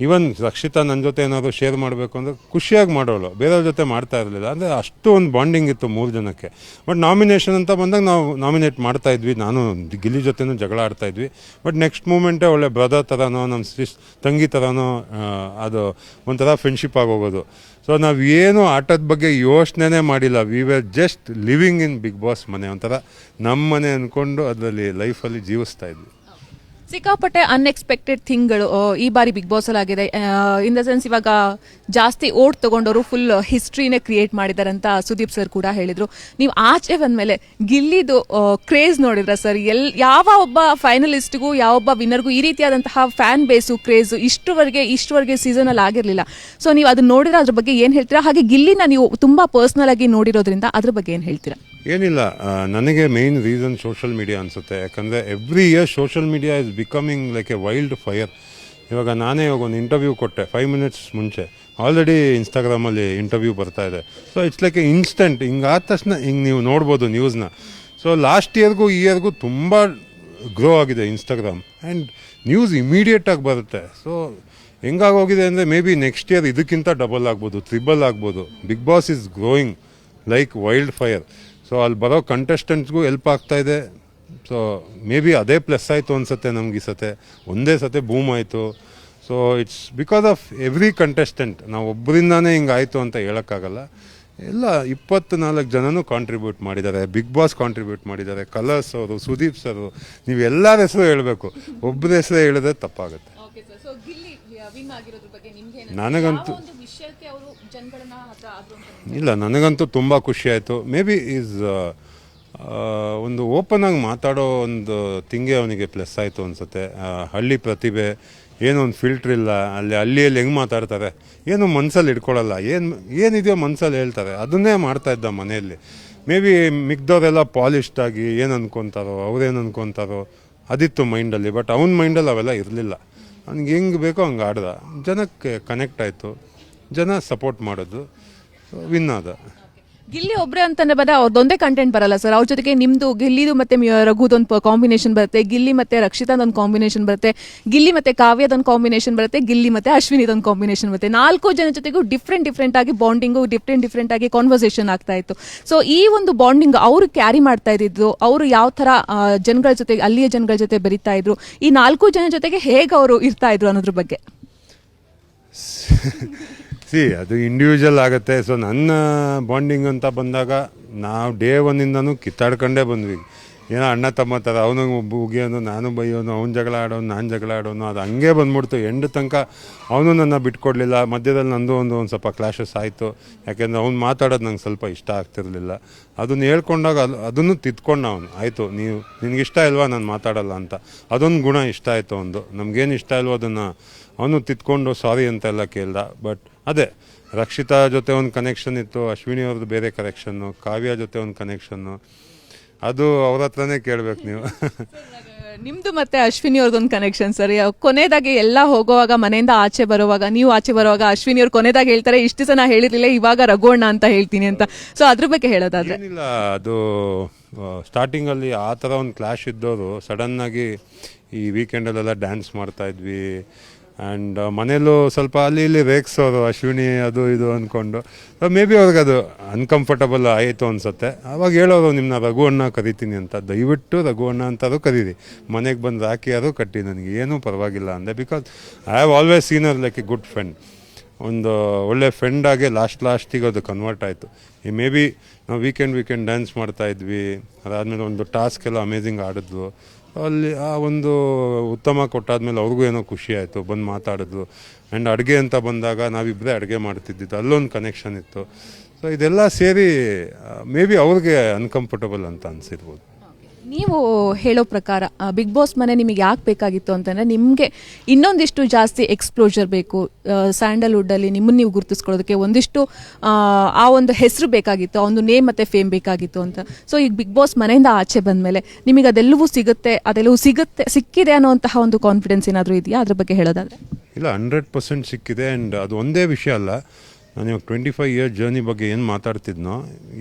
ಈವನ್ ರಕ್ಷಿತಾ ನನ್ನ ಜೊತೆ ಏನಾದರೂ ಶೇರ್ ಮಾಡಬೇಕು ಅಂದರೆ ಖುಷಿಯಾಗಿ ಮಾಡೋಳು. ಬೇರೆಯವ್ರ ಜೊತೆ ಮಾಡ್ತಾ ಇರಲಿಲ್ಲ. ಅಂದರೆ ಅಷ್ಟು ಒಂದು ಬಾಂಡಿಂಗ್ ಇತ್ತು ಮೂರು ಜನಕ್ಕೆ. ಬಟ್ ನಾಮಿನೇಷನ್ ಅಂತ ಬಂದಾಗ ನಾವು ನಾಮಿನೇಟ್ ಮಾಡ್ತಾ ಇದ್ವಿ. ನಾನು ಗಿಲ್ಲಿ ಜೊತೆನೂ ಜಗಳ ಆಡ್ತಾ ಇದ್ವಿ. ಬಟ್ ನೆಕ್ಸ್ಟ್ ಮೂಮೆಂಟೇ ಒಳ್ಳೆ ಬ್ರದರ್ ಥರನೋ ನಮ್ಮ ಸಿಸ್ ತಂಗಿ ಥರನೋ ಅದು ಒಂಥರ ಫ್ರೆಂಡ್ಶಿಪ್ ಆಗೋಗೋದು ಸೊ ನಾವು ಏನು ಆಟದ ಬಗ್ಗೆ ಯೋಚನೆ ಮಾಡಿಲ್ಲ. We were just living in Bigg Boss ಮನೆ ಒಂಥರ. ನಮ್ಮ ಮನೆ ಅಂದ್ಕೊಂಡು ಅದರಲ್ಲಿ ಲೈಫಲ್ಲಿ ಜೀವಿಸ್ತಾ ಇದ್ವಿ. ಸಿಕ್ಕಾಪಟ್ಟೆ ಅನ್ಎಕ್ಸ್ಪೆಕ್ಟೆಡ್ ಥಿಂಗ್ಗಳು ಈ ಬಾರಿ ಬಿಗ್ ಬಾಸ್ ಅಲ್ಲಿ ಆಗಿದೆ. ಇನ್ ದ ಸೆನ್ಸ್ ಇವಾಗ ಜಾಸ್ತಿ ಓಟ್ ತಗೊಂಡವರು ಫುಲ್ ಹಿಸ್ಟ್ರಿನೇ ಕ್ರಿಯೇಟ್ ಮಾಡಿದ್ದಾರೆ ಅಂತ ಸುದೀಪ್ ಸರ್ ಕೂಡ ಹೇಳಿದ್ರು. ನೀವು ಆಚೆ ಬಂದ್ಮೇಲೆ ಗಿಲ್ಲಿದು ಕ್ರೇಜ್ ನೋಡಿದ್ರ ಸರ್ ಎಲ್, ಯಾವ ಒಬ್ಬ ಫೈನಲಿಸ್ಟ್ಗೂ ಯಾವೊಬ್ಬ ವಿನ್ನರ್ಗೂ ಈ ರೀತಿಯಾದಂತಹ ಫ್ಯಾನ್ ಬೇಸು ಕ್ರೇಜ್ ಇಷ್ಟುವರೆಗೆ ಇಷ್ಟುವರೆಗೆ ಸೀಸನ್ ಅಲ್ಲಿ ಆಗಿರಲಿಲ್ಲ. ಸೊ ನೀವು ಅದನ್ನ ನೋಡಿದ್ರೆ ಅದ್ರ ಬಗ್ಗೆ ಏನು ಹೇಳ್ತೀರಾ? ಹಾಗೆ ಗಿಲ್ಲಿನ ನೀವು ತುಂಬಾ ಪರ್ಸನಲ್ ಆಗಿ ನೋಡಿರೋದ್ರಿಂದ ಅದ್ರ ಬಗ್ಗೆ ಏನು ಹೇಳ್ತೀರಾ? ಏನಿಲ್ಲ ನನಗೆ ಮೇಯ್ನ್ ರೀಸನ್ ಸೋಷಲ್ ಮೀಡಿಯಾ ಅನಿಸುತ್ತೆ. ಯಾಕಂದರೆ every year social media is becoming like a wild fire ಇವಾಗ ನಾನೇ ಇವಾಗ ಒಂದು ಇಂಟರ್ವ್ಯೂ ಕೊಟ್ಟೆ ಫೈವ್ ಮಿನಿಟ್ಸ್ ಮುಂಚೆ. ಆಲ್ರೆಡಿ ಇನ್ಸ್ಟಾಗ್ರಾಮಲ್ಲಿ ಇಂಟರ್ವ್ಯೂ ಬರ್ತಾ ಇದೆ. So it's like a instant ಹಿಂಗೆ ಆದ ತಕ್ಷಣ ಹಿಂಗೆ ನೀವು ನೋಡ್ಬೋದು ನ್ಯೂಸ್ನ ಸೊ ಲಾಸ್ಟ್ ಇಯರ್ಗೂ ಈ ಇಯರ್ಗೂ ತುಂಬ ಗ್ರೋ ಆಗಿದೆ ಇನ್ಸ್ಟಾಗ್ರಾಮ್ ಆ್ಯಂಡ್ ನ್ಯೂಸ್ ಇಮಿಡಿಯೇಟಾಗಿ ಬರುತ್ತೆ. ಸೊ ಹೆಂಗಾಗಿ ಹೋಗಿದೆ ಅಂದರೆ ಮೇ ಬಿ ನೆಕ್ಸ್ಟ್ ಇಯರ್ ಇದಕ್ಕಿಂತ ಡಬಲ್ ಆಗ್ಬೋದು ತ್ರಿಬಲ್ ಆಗ್ಬೋದು. Bigg Boss is growing like wild fire so ಅಲ್ಲಿ ಬರೋ ಕಂಟೆಸ್ಟೆಂಟ್ಸ್ಗೂ ಹೆಲ್ಪ್ ಆಗ್ತಾ ಇದೆ. ಸೊ ಮೇ ಬಿ ಅದೇ ಪ್ಲಸ್ ಆಯಿತು ಅನ್ಸುತ್ತೆ ನಮ್ಗೆ ಈ ಸತೆ. ಒಂದೇ ಸತೆ ಬೂಮ್ ಆಯಿತು. So it's because of every contestant ನಾವು ಒಬ್ಬರಿಂದಾನೇ ಹಿಂಗಾಯಿತು ಅಂತ ಹೇಳೋಕ್ಕಾಗಲ್ಲ. ಎಲ್ಲ ಇಪ್ಪತ್ತು ನಾಲ್ಕು ಜನನೂ ಕಾಂಟ್ರಿಬ್ಯೂಟ್ ಮಾಡಿದ್ದಾರೆ. ಬಿಗ್ ಬಾಸ್ ಕಾಂಟ್ರಿಬ್ಯೂಟ್ ಮಾಡಿದ್ದಾರೆ. ಕಲರ್ಸ್ ಅವರು ಸುದೀಪ್ ಸರ್ ನೀವು ಎಲ್ಲರ ಹೆಸರು ಹೇಳಬೇಕು. ಒಬ್ಬರ ಹೆಸರು ಹೇಳಿದ್ರೆ ತಪ್ಪಾಗುತ್ತೆ. ನನಗಂತೂ ಇಲ್ಲ ನನಗಂತೂ ತುಂಬ ಖುಷಿ ಆಯಿತು. ಮೇ ಬಿ ಈಸ್ ಒಂದು ಓಪನ್ ಆಗಿ ಮಾತಾಡೋ ಒಂದು ತಿಂಗೆ ಅವನಿಗೆ ಪ್ಲಸ್ ಆಯಿತು ಅನ್ಸುತ್ತೆ. ಹಳ್ಳಿ ಪ್ರತಿಭೆ ಏನೋ ಒಂದು ಫಿಲ್ಟ್ರ್ ಇಲ್ಲ. ಅಲ್ಲಿ ಹಳ್ಳಿಯಲ್ಲಿ ಹೆಂಗೆ ಮಾತಾಡ್ತಾರೆ? ಏನು ಮನಸ್ಸಲ್ಲಿ ಇಟ್ಕೊಳ್ಳಲ್ಲ ಏನು ಏನಿದೆಯೋ ಮನಸ್ಸಲ್ಲಿ ಹೇಳ್ತಾರೆ. ಅದನ್ನೇ ಮಾಡ್ತಾ ಇದ್ದ ಮನೆಯಲ್ಲಿ. ಮೇ ಬಿ ಮಿಕ್ದವರೆಲ್ಲ ಪಾಲಿಶ್ಡ್ ಆಗಿ ಏನು ಅಂದ್ಕೊತಾರೋ ಅವ್ರೇನು ಅಂದ್ಕೊತಾರೋ ಅದಿತ್ತು ಮೈಂಡಲ್ಲಿ ಬಟ್ ಅವನ ಮೈಂಡಲ್ಲಿ ಅವೆಲ್ಲ ಇರಲಿಲ್ಲ. ಅವ್ನಿಗೆ ಹೆಂಗೆ ಬೇಕೋ ಹಂಗೆ ಆಡ್ದ. ಜನಕ್ಕೆ ಕನೆಕ್ಟ್ ಆಯಿತು. ಜನ ಸಪೋರ್ಟ್ ಮಾಡೋದು ವಿನ್ ಆದ. ಗಿಲ್ಲಿ ಒಬ್ರೆ ಅಂತಂದ್ರೆ ಬಂದ್ರೆ ಅವ್ರದ್ದೊಂದೇ ಕಂಟೆಂಟ್ ಬರಲ್ಲ ಸರ್ ಅವ್ರ ಜೊತೆಗೆ ನಿಮ್ದು ಗಿಲ್ಲಿದು ಮತ್ತೆ ರಘುದೊಂದು ಕಾಂಬಿನೇಷನ್ ಬರುತ್ತೆ, ಗಿಲ್ಲಿ ಮತ್ತೆ ರಕ್ಷಿತಾದೊಂದು ಕಾಂಬಿನೇಷನ್ ಬರುತ್ತೆ, ಗಿಲ್ಲಿ ಮತ್ತೆ ಕಾವ್ಯದೊಂದು ಕಾಂಬಿನೇಷನ್ ಬರುತ್ತೆ, ಗಿಲ್ಲಿ ಮತ್ತೆ ಅಶ್ವಿನಿದೊಂದು ಕಾಂಬಿನೇಷನ್ ಬರುತ್ತೆ. ನಾಲ್ಕು ಜನ ಜೊತೆಗೂ ಡಿಫ್ರೆಂಟ್ ಡಿಫ್ರೆಂಟ್ ಆಗಿ ಬಾಂಡಿಂಗು ಡಿಫ್ರೆಂಟ್ ಡಿಫ್ರೆಂಟ್ ಆಗಿ ಕಾನ್ವರ್ಸೇಷನ್ ಆಗ್ತಾ ಇತ್ತು. ಸೊ ಈ ಒಂದು ಬಾಂಡಿಂಗ್ ಅವರು ಕ್ಯಾರಿ ಮಾಡ್ತಾ ಇದ್ದಿದ್ದು, ಅವರು ಯಾವ ತರ ಜನಗಳ ಜೊತೆ, ಅಲ್ಲಿಯ ಜನಗಳ ಜೊತೆ ಬೆರೀತಾ ಇದ್ರು, ಈ ನಾಲ್ಕು ಜನ ಜೊತೆಗೆ ಹೇಗೆ ಅವರು ಇರ್ತಾ ಇದ್ರು ಅನ್ನೋದ್ರ ಬಗ್ಗೆ? ಸಿ ಅದು ಇಂಡಿವಿಜುವಲ್ ಆಗುತ್ತೆ. ಸೊ ನನ್ನ ಬಾಂಡಿಂಗ್ ಅಂತ ಬಂದಾಗ ನಾವು ಡೇ ಒನ್ನಿಂದನೂ ಕಿತ್ತಾಡ್ಕೊಂಡೇ ಬಂದ್ವಿ. ಏನೋ ಅಣ್ಣ, ತಮ್ಮ ಥರ, ಅವನು ಬುಗಿಯೋನು ನಾನು ಬೈಯೋನು, ಅವ್ನು ಜಗಳ ಆಡೋನು, ನಾನು ಜಗಳ ಆಡೋನು, ಅದು ಹಂಗೆ ಬಂದ್ಬಿಡ್ತು. ಎಂಡ್ ತನಕ ಅವನು ನನ್ನ ಬಿಟ್ಕೊಡ್ಲಿಲ್ಲ. ಮಧ್ಯದಲ್ಲಿ ನಂದು ಒಂದು ಒಂದು ಸ್ವಲ್ಪ ಕ್ಲಾಶಸ್ ಆಯಿತು. ಯಾಕೆಂದರೆ ಅವ್ನು ಮಾತಾಡೋದು ನಂಗೆ ಸ್ವಲ್ಪ ಇಷ್ಟ ಆಗ್ತಿರಲಿಲ್ಲ. ಅದನ್ನು ಹೇಳ್ಕೊಂಡಾಗ ಅದು, ಅದನ್ನು ತಿದ್ಕೊಂಡು ಅವನು. ಆಯಿತು, ನೀವು, ನಿನಗಿಷ್ಟ ಇಲ್ವಾ ನಾನು ಮಾತಾಡಲ್ಲ ಅಂತ? ಅದೊಂದು ಗುಣ ಇಷ್ಟ ಆಯಿತು ಒಂದು ನಮಗೇನು ಇಷ್ಟ ಇಲ್ವೋ ಅದನ್ನು ಅವನು ತಿದ್ಕೊಂಡು ಸಾರಿ ಅಂತೆಲ್ಲ ಕೇಳ್ದ. ಬಟ್ ಅದೇ ರಕ್ಷಿತಾ ಜೊತೆ ಒಂದು ಕನೆಕ್ಷನ್ ಇತ್ತು ಅಶ್ವಿನಿ ಅವ್ರದ್ದು ಬೇರೆ ಕನೆಕ್ಷನ್ನು ಕಾವ್ಯ ಜೊತೆ ಒಂದು ಕನೆಕ್ಷನ್ನು ಅದು ಅವ್ರ ಹತ್ರನೇ ಕೇಳ್ಬೇಕು ನೀವು. ನಿಮ್ದು ಮತ್ತೆ ಅಶ್ವಿನಿ ಅವ್ರದ್ದೊಂದು ಕನೆಕ್ಷನ್ ಸರ್ ಕೊನೆಯದಾಗಿ ಎಲ್ಲ ಹೋಗುವಾಗ ಮನೆಯಿಂದ ಆಚೆ ಬರುವಾಗ ನೀವು ಆಚೆ ಬರುವಾಗ ಅಶ್ವಿನಿ ಅವ್ರು ಕೊನೆದಾಗಿ ಹೇಳ್ತಾರೆ ಇಷ್ಟು ಜನ ಹೇಳಿರಲಿಲ್ಲ ಇವಾಗ ರಘುವಣ್ಣ ಅಂತ ಹೇಳ್ತೀನಿ ಅಂತ. ಸೊ ಅದ್ರ ಬಗ್ಗೆ ಹೇಳೋದಾದ್ರೆ. ಏನಿಲ್ಲ ಅದು ಸ್ಟಾರ್ಟಿಂಗಲ್ಲಿ ಆ ಥರ ಒಂದು ಕ್ಲಾಶ್ ಇದ್ದವರು ಸಡನ್ನಾಗಿ ಈ ವೀಕೆಂಡಲ್ಲೆಲ್ಲ ಡ್ಯಾನ್ಸ್ ಮಾಡ್ತಾ ಇದ್ವಿ. ಆ್ಯಂಡ್ ಮನೇಲೂ ಸ್ವಲ್ಪ ಅಲ್ಲಿ ಇಲ್ಲಿ ರೇಗಿಸೋರು ಅಶ್ವಿನಿ ಅದು ಇದು ಅಂದ್ಕೊಂಡು ಮೇ ಬಿ ಅವ್ರಿಗೆ ಅದು ಅನ್ಕಂಫರ್ಟಬಲ್ ಆಯಿತು ಅನ್ಸುತ್ತೆ. ಅವಾಗ ಹೇಳೋರು ನಿಮ್ಮನ್ನ ರಘು ಅಣ್ಣ ಕರಿತೀನಿ ಅಂತ. ದಯವಿಟ್ಟು ರಘು ಅಣ್ಣ ಅಂತಾರು ಕರೀರಿ. ಮನೆಗೆ ಬಂದು ಅದು ಕಟ್ಟಿ, ನನಗೆ ಏನೂ ಪರವಾಗಿಲ್ಲ ಅಂದೆ. Because I have always seen her like a good friend ಒಂದು ಒಳ್ಳೆ ಫ್ರೆಂಡಾಗೆ ಲಾಸ್ಟ್ ಲಾಸ್ಟಿಗೆ ಅದು ಕನ್ವರ್ಟ್ ಆಯಿತು. ಈ ಮೇ ಬಿ ನಾವು ವೀಕೆಂಡ್ ವೀಕೆಂಡ್ ಡ್ಯಾನ್ಸ್ ಮಾಡ್ತಾಯಿದ್ವಿ ಅದಾದಮೇಲೆ ಒಂದು ಟಾಸ್ಕ್ ಎಲ್ಲ ಅಮೇಝಿಂಗ್ ಆಡಿದ್ವು ಅಲ್ಲಿ ಆ ಒಂದು ಉತ್ತಮ ಕೊಟ್ಟಾದ್ಮೇಲೆ ಅವ್ರಿಗೂ ಏನೋ ಖುಷಿ ಆಯಿತು, ಬಂದು ಮಾತಾಡಿದ್ರು. ಆ್ಯಂಡ್ ಅಡುಗೆ ಅಂತ ಬಂದಾಗ ನಾವಿಬ್ಬರೇ ಅಡುಗೆ ಮಾಡ್ತಿದ್ದಿದ್ದು, ಅಲ್ಲೊಂದು ಕನೆಕ್ಷನ್ ಇತ್ತು. ಸೊ ಇದೆಲ್ಲ ಸೇರಿ ಮೇ ಬಿ ಅವ್ರಿಗೆ ಅನ್ಕಂಫರ್ಟಬಲ್ ಅಂತ ಅನಿಸಿರ್ಬೋದು. ನೀವು ಹೇಳೋ ಪ್ರಕಾರ ಬಿಗ್ ಬಾಸ್ ಮನೆ ನಿಮಗೆ ಯಾಕೆ ಬೇಕಾಗಿತ್ತು ಅಂತಂದರೆ ನಿಮಗೆ ಇನ್ನೊಂದಿಷ್ಟು ಜಾಸ್ತಿ ಎಕ್ಸ್ಪ್ಲೋಜರ್ ಬೇಕು. ಸ್ಯಾಂಡಲ್ವುಡ್ಡಲ್ಲಿ ನಿಮ್ಮನ್ನು ನೀವು ಗುರುತಿಸ್ಕೊಳ್ಳೋದಕ್ಕೆ ಒಂದಿಷ್ಟು ಆ, ಒಂದು ಹೆಸರು ಬೇಕಾಗಿತ್ತು ಆ ಒಂದು ನೇಮ್ ಮತ್ತು ಫೇಮ್ ಬೇಕಾಗಿತ್ತು ಅಂತ. ಸೊ ಈಗ ಬಿಗ್ ಬಾಸ್ ಮನೆಯಿಂದ ಆಚೆ ಬಂದಮೇಲೆ ನಿಮಗೆ ಅದೆಲ್ಲವೂ ಸಿಗುತ್ತೆ ಅದೆಲ್ಲವೂ ಸಿಗುತ್ತೆ ಸಿಕ್ಕಿದೆ ಅನ್ನೋಂತಹ ಒಂದು ಕಾನ್ಫಿಡೆನ್ಸ್ ಏನಾದರೂ ಇದೆಯಾ? ಅದ್ರ ಬಗ್ಗೆ ಹೇಳೋದಾದರೆ. ಇಲ್ಲ ಹಂಡ್ರೆಡ್ ಪರ್ಸೆಂಟ್ ಸಿಕ್ಕಿದೆ. ಆ್ಯಂಡ್ ಅದು ಒಂದೇ ವಿಷಯ ಅಲ್ಲ. ನಾನು ಇವಾಗ ಟ್ವೆಂಟಿ ಫೈವ್ ಇಯರ್ ಜರ್ನಿ ಬಗ್ಗೆ ಏನು ಮಾತಾಡ್ತಿದ್ನೋ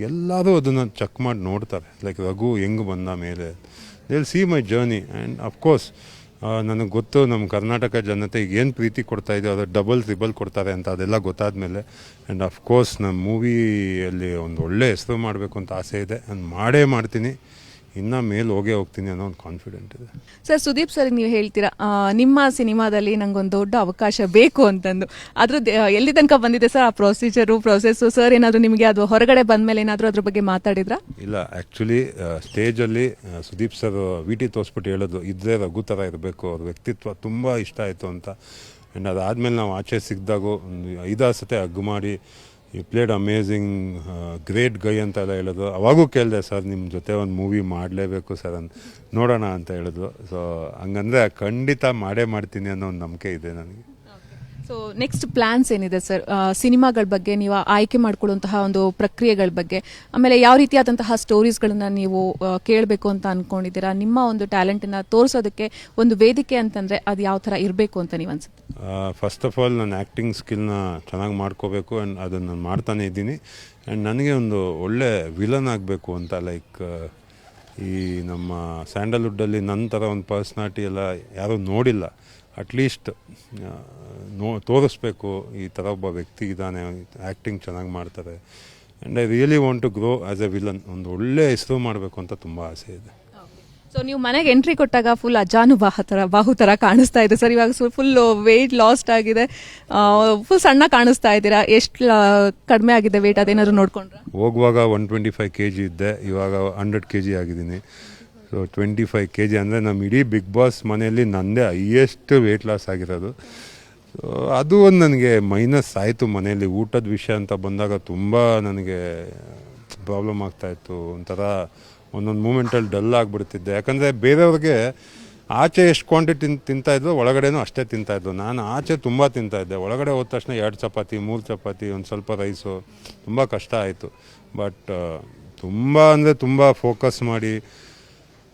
ಎಲ್ಲರೂ ಅದನ್ನು ಚೆಕ್ ಮಾಡಿ ನೋಡ್ತಾರೆ. ಲೈಕ್ ರಘು ಹೆಂಗೆ ಬಂದ ಮೇಲೆ. They will see my journey and of course ನನಗೆ ಗೊತ್ತು ನಮ್ಮ ಕರ್ನಾಟಕ ಜನತೆ ಏನು ಪ್ರೀತಿ ಕೊಡ್ತಾ ಇದೆಯೋ ಅದು ಡಬಲ್ ತ್ರಿಬಲ್ ಕೊಡ್ತಾರೆ ಅಂತ ಅದೆಲ್ಲ ಗೊತ್ತಾದಮೇಲೆ. ಆ್ಯಂಡ್ ಅಫ್ಕೋರ್ಸ್ ನಮ್ಮ ಮೂವಿಯಲ್ಲಿ ಒಂದು ಒಳ್ಳೆ ಹೆಸರು ಮಾಡಬೇಕು ಅಂತ ಆಸೆ ಇದೆ. ನಾನು ಮಾಡೇ ಮಾಡ್ತೀನಿ. ಇನ್ನೂ ಮೇಲೆ ಹೋಗೇ ಹೋಗ್ತೀನಿ ಅನ್ನೋ ಒಂದು ಕಾನ್ಫಿಡೆಂಟ್ ಇದೆ. ಸರ್ ಸುದೀಪ್ ಸರ್ ನೀವು ಹೇಳ್ತೀರಾ ಆ, ನಿಮ್ಮ ಸಿನಿಮಾದಲ್ಲಿ ನಂಗೊಂದು ದೊಡ್ಡ ಅವಕಾಶ ಬೇಕು ಅಂತಂದು. ಅದ್ರ ಎಲ್ಲಿ ತನಕ ಬಂದಿದೆ ಸರ್ ಆ ಪ್ರೊಸೀಜರು ಪ್ರೊಸೆಸ್ಸು ಸರ್ ಏನಾದರೂ ನಿಮಗೆ ಅದು ಹೊರಗಡೆ ಬಂದ ಮೇಲೆ ಏನಾದರೂ ಅದ್ರ ಬಗ್ಗೆ ಮಾತಾಡಿದ್ರಾ? ಇಲ್ಲ ಆ್ಯಕ್ಚುಲಿ ಸ್ಟೇಜಲ್ಲಿ ಸುದೀಪ್ ಸರ್ ವಿಟಿ ತೋರಿಸ್ಬಿಟ್ಟು ಹೇಳೋದು ಇದ್ರೆ ರಘು ಥರ ಇರಬೇಕು ಅವ್ರ ವ್ಯಕ್ತಿತ್ವ ತುಂಬ ಇಷ್ಟ ಆಯಿತು ಅಂತ. ಆ್ಯಂಡ್ ಅದಾದಮೇಲೆ ನಾವು ಆಚೆ ಸಿಕ್ಕಿದಾಗ ಒಂದು ಐದಾರು ಸತಿ ಹಗ್ಗು ಮಾಡಿ ಈ ಪ್ಲೇಡ್ ಅಮೇಝಿಂಗ್ ಗ್ರೇಟ್ ಗೈ ಅಂತ ಎಲ್ಲ ಹೇಳೋದು ಅವಾಗೂ ಕೇಳಿದೆ, ಸರ್ ನಿಮ್ಮ ಜೊತೆ ಒಂದು ಮೂವಿ ಮಾಡಲೇಬೇಕು, ಸರ್ ಅಂತ ನೋಡೋಣ ಅಂತ ಹೇಳಿದ್ರು. ಸೊ ಹಂಗಂದ್ರೆ ಖಂಡಿತ ಮಾಡೇ ಮಾಡ್ತೀನಿ ಅನ್ನೋ ಒಂದು ನಂಬಿಕೆ ಇದೆ ನನಗೆ. ಸೊ ನೆಕ್ಸ್ಟ್ ಪ್ಲಾನ್ಸ್ ಏನಿದೆ ಸರ್ ಸಿನಿಮಾಗಳ ಬಗ್ಗೆ ನೀವು ಆಯ್ಕೆ ಮಾಡ್ಕೊಳ್ಳುವಂತಹ ಒಂದು ಪ್ರಕ್ರಿಯೆಗಳ ಬಗ್ಗೆ, ಆಮೇಲೆ ಯಾವ ರೀತಿಯಾದಂತಹ ಸ್ಟೋರೀಸ್ಗಳನ್ನ ನೀವು ಕೇಳಬೇಕು ಅಂತ ಅನ್ಕೊಂಡಿದ್ದೀರಾ? ನಿಮ್ಮ ಒಂದು ಟ್ಯಾಲೆಂಟನ್ನ ತೋರಿಸೋದಕ್ಕೆ ಒಂದು ವೇದಿಕೆ ಅಂತಂದ್ರೆ ಅದು ಯಾವ ಥರ ಇರಬೇಕು ಅಂತ ನೀವು ಅನ್ಸುತ್ತೆ? ಫಸ್ಟ್ ಆಫ್ ಆಲ್ ನಾನು ಆ್ಯಕ್ಟಿಂಗ್ ಸ್ಕಿಲ್ನ ಚೆನ್ನಾಗಿ ಮಾಡ್ಕೋಬೇಕು ಆ್ಯಂಡ್ ಅದನ್ನು ನಾನು ಮಾಡ್ತಾನೆ ಇದ್ದೀನಿ. ಆ್ಯಂಡ್ ನನಗೆ ಒಂದು ಒಳ್ಳೆ ವಿಲನ್ ಆಗಬೇಕು ಅಂತ ಲೈಕ್ ಈ ನಮ್ಮ ಸ್ಯಾಂಡಲ್ವುಡ್ಡಲ್ಲಿ ಥರ ಒಂದು ಪರ್ಸ್ನಾಲಿಟಿ ಎಲ್ಲ ಯಾರೂ ನೋಡಿಲ್ಲ. ಅಟ್ಲೀಸ್ಟ್ ನೋ, ತೋರಿಸ್ಬೇಕು ಈ ಥರ ಒಬ್ಬ ವ್ಯಕ್ತಿ ಇದ್ದಾನೆ ಆ್ಯಕ್ಟಿಂಗ್ ಚೆನ್ನಾಗಿ ಮಾಡ್ತಾರೆ. And I really want to grow as a villain ಒಂದು ಒಳ್ಳೆಯ ಹೆಸರು ಮಾಡಬೇಕು ಅಂತ ತುಂಬ ಆಸೆ ಇದೆ. ಸೊ ನೀವು ಮನೆಗೆ ಎಂಟ್ರಿ ಕೊಟ್ಟಾಗ ಫುಲ್ ಅಜಾನುಬಾಹ ಥರ ಬಾಹು ಥರ ಕಾಣಿಸ್ತಾ ಇದೆ. ಸರ್, ಇವಾಗ ಫುಲ್ ವೆಯ್ಟ್ ಲಾಸ್ಟ್ ಆಗಿದೆ. ಫುಲ್ ಸಣ್ಣ ಕಾಣಿಸ್ತಾ ಇದ್ದೀರಾ? ಎಷ್ಟು ಕಡಿಮೆ ಆಗಿದೆ ವೆಯ್ಟ್ ಅದೇನಾದ್ರು ನೋಡ್ಕೊಂಡ್ರೆ? ಹೋಗುವಾಗ one twenty five K G ಇದ್ದೆ. ಇವಾಗ ಹಂಡ್ರೆಡ್ ಕೆ ಜಿ ಆಗಿದ್ದೀನಿ. So twenty five K G ಅಂದರೆ ನಮ್ಮ ಇಡೀ ಬಿಗ್ ಬಾಸ್ ಮನೆಯಲ್ಲಿ ನನ್ನದೇ ಹೈಯೆಸ್ಟ್ ವೆಯ್ಟ್ ಲಾಸ್ ಆಗಿರೋದು. ಸೊ ಅದು ಒಂದು ನನಗೆ ಮೈನಸ್ ಆಯಿತು ಮನೆಯಲ್ಲಿ. ಊಟದ ವಿಷಯ ಅಂತ ಬಂದಾಗ ತುಂಬ ನನಗೆ ಪ್ರಾಬ್ಲಮ್ ಆಗ್ತಾಯಿತ್ತು ಒಂಥರ ಒಂದೊಂದು ಮೂಮೆಂಟಲ್ಲಿ ಡಲ್ ಆಗಿಬಿಡ್ತಿದ್ದೆ. ಯಾಕಂದರೆ ಬೇರೆಯವ್ರಿಗೆ ಆಚೆ ಎಷ್ಟು ಕ್ವಾಂಟಿಟಿ ತಿಂತಾ ಇದ್ವು ಒಳಗಡೆನೂ ಅಷ್ಟೇ ತಿಂತಾ ಇದ್ವು. ನಾನು ಆಚೆ ತುಂಬ ತಿಂತಾಯಿದ್ದೆ ಒಳಗಡೆ ಹೋದ ತಕ್ಷಣ ಎರಡು ಚಪಾತಿ, ಮೂರು ಚಪಾತಿ, ಒಂದು ಸ್ವಲ್ಪ ರೈಸು ತುಂಬ ಕಷ್ಟ ಆಯಿತು. ಬಟ್ ತುಂಬ ಅಂದರೆ ತುಂಬ ಫೋಕಸ್ ಮಾಡಿ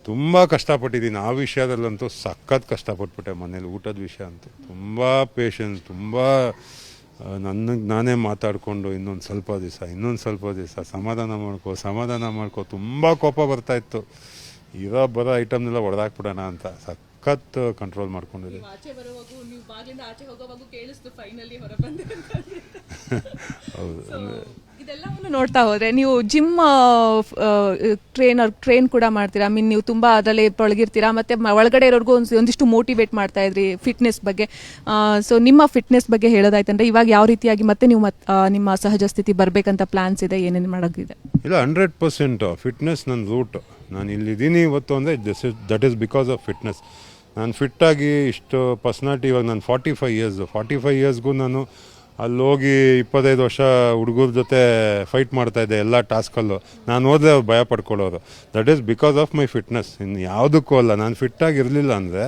ತುಂಬ ಕಷ್ಟಪಟ್ಟಿದ್ದೀನಿ. ಆ ವಿಷಯದಲ್ಲಂತೂ ಸಖತ್ ಕಷ್ಟಪಟ್ಬಿಟ್ಟೆ ಮನೇಲಿ ಊಟದ ವಿಷಯ ಅಂತೂ. ತುಂಬ ಪೇಷನ್ಸ್ ತುಂಬ ನನಗೆ ನಾನೇ ಮಾತಾಡಿಕೊಂಡು ಇನ್ನೊಂದು ಸ್ವಲ್ಪ ದಿವಸ ಇನ್ನೊಂದು ಸ್ವಲ್ಪ ದಿವಸ ಸಮಾಧಾನ ಮಾಡ್ಕೋ ಸಮಾಧಾನ ಮಾಡ್ಕೋ ತುಂಬ ಕೋಪ ಬರ್ತಾಯಿತ್ತು ಇರೋ ಬರೋ ಐಟಮ್ನೆಲ್ಲ ಹೊಡೆದಾಕ್ಬಿಡೋಣ ಅಂತ ಸಖತ್ ಕಂಟ್ರೋಲ್ ಮಾಡ್ಕೊಂಡಿದ್ದೆ ಹೌದು ಇದೆಲ್ಲವನ್ನು ನೋಡ್ತಾ ಹೋದ್ರೆ ನೀವು ಜಿಮ್ ಟ್ರೈನರ್ ಟ್ರೈನ್ ಕೂಡ ಮಾಡ್ತೀರಾ? ಮೀನ್ ನೀವು ತುಂಬಾ ಅದರಲ್ಲಿ ತೊಳಗಿರ್ತೀರಾ? ಮತ್ತೆ ಒಳಗಡೆ ಇರೋರ್ಗೂ ಒಂದ್- ಒಂದಿಷ್ಟು ಮೋಟಿವೇಟ್ ಮಾಡ್ತಾ ಇದ್ರಿ ಫಿಟ್ನೆಸ್ ಬಗ್ಗೆ. ಸೊ ನಿಮ್ಮ ಫಿಟ್ನೆಸ್ ಬಗ್ಗೆ ಹೇಳೋದಾಯ್ತಂದ್ರೆ ಇವಾಗ ಯಾವ ರೀತಿಯಾಗಿ ಮತ್ತೆ ನೀವು ನಿಮ್ಮ ಸಹಜ ಸ್ಥಿತಿ ಬರ್ಬೇಕಂತ ಪ್ಲಾನ್ಸ್ ಇದೆ, ಏನೇನು ಮಾಡೋದಿದೆ ಇಲ್ಲ ಹಂಡ್ರೆಡ್ ಪರ್ಸೆಂಟ್ ಫಿಟ್ನೆಸ್ ನನ್ನ ರೂಟ್ ನಾನು ಇಲ್ಲಿದ್ದೀನಿ ಇವತ್ತು ಅಂದರೆ this is that is because of fitness ನಾನು ಫಿಟ್ಟಾಗಿ ಇಷ್ಟು ಪರ್ಸ್ನಾಲ್ಟಿ ಇವಾಗ ನಾನು forty five years forty five ಇಯರ್ಸ್ಗೂ ನಾನು ಅಲ್ಲಿ ಹೋಗಿ ಇಪ್ಪತ್ತೈದು ವರ್ಷ ಹುಡುಗರ ಜೊತೆ ಫೈಟ್ ಮಾಡ್ತಾ ಇದ್ದೆ ಎಲ್ಲ ಟಾಸ್ಕಲ್ಲೂ ನಾನು ಹೋದ್ರೆ ಅವ್ರು ಭಯ ಪಡ್ಕೊಳ್ಳೋರು. That is because of my fitness ಇನ್ನು ಯಾವುದಕ್ಕೂ ಅಲ್ಲ, ನಾನು ಫಿಟ್ಟಾಗಿರಲಿಲ್ಲ ಅಂದರೆ